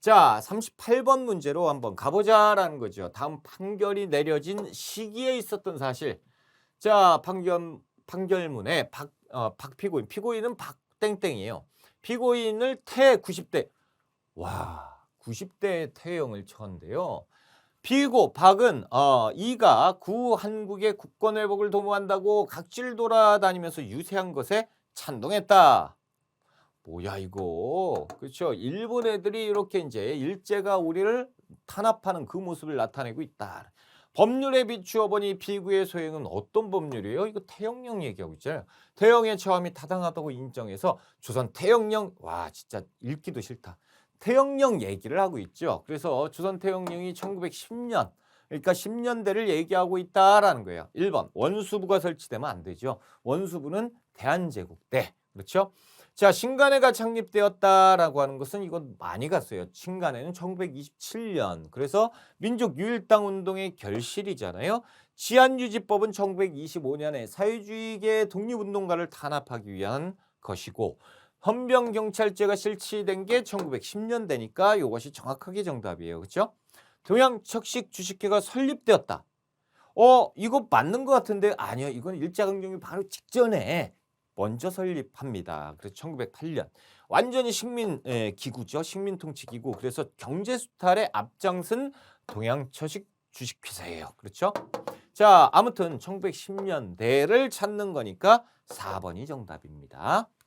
자, 38번 문제로 한번 가보자라는 거죠. 다음 판결이 내려진 시기에 있었던 사실. 자, 판결, 판결문에 박, 어, 박 피고인, 피고인은 박땡땡이에요. 피고인을 태 90대. 와, 90대 태형을 쳤는데요. 피고 박은 어, 이가 구 한국의 국권 회복을 도모한다고 각질 돌아다니면서 유세한 것에 찬동했다. 뭐야 이거? 그렇죠? 일본 애들이 이렇게 이제 일제가 우리를 탄압하는 그 모습을 나타내고 있다. 법률에 비추어 보니 피구의 소행은 어떤 법률이에요? 이거 태영령 얘기하고 있잖아요. 태영의 처함이 타당하다고 인정해서 조선 태영령 와 진짜 읽기도 싫다. 태영령 얘기를 하고 있죠. 그래서 조선 태영령이 1910년 그러니까 10년대를 얘기하고 있다라는 거예요. 1번 원수부가 설치되면 안 되죠. 원수부는 대한제국 때 그렇죠 자, 신간회가 창립되었다라고 하는 것은 이건 많이 갔어요. 신간회는 1927년. 그래서 민족 유일당 운동의 결실이잖아요. 치안유지법은 1925년에 사회주의계 독립운동가를 탄압하기 위한 것이고 헌병경찰제가 실시된 게 1910년대니까 이것이 정확하게 정답이에요. 그렇죠? 동양척식 주식회가 설립되었다. 어, 이거 맞는 것 같은데 아니요. 이건 일제강점기 바로 직전에 먼저 설립합니다. 그래서 1908년 완전히 식민 예, 기구죠. 식민 통치 기구. 그래서 경제 수탈에 앞장선 동양처식 주식회사예요. 그렇죠? 자, 아무튼 1910년대를 찾는 거니까 4번이 정답입니다.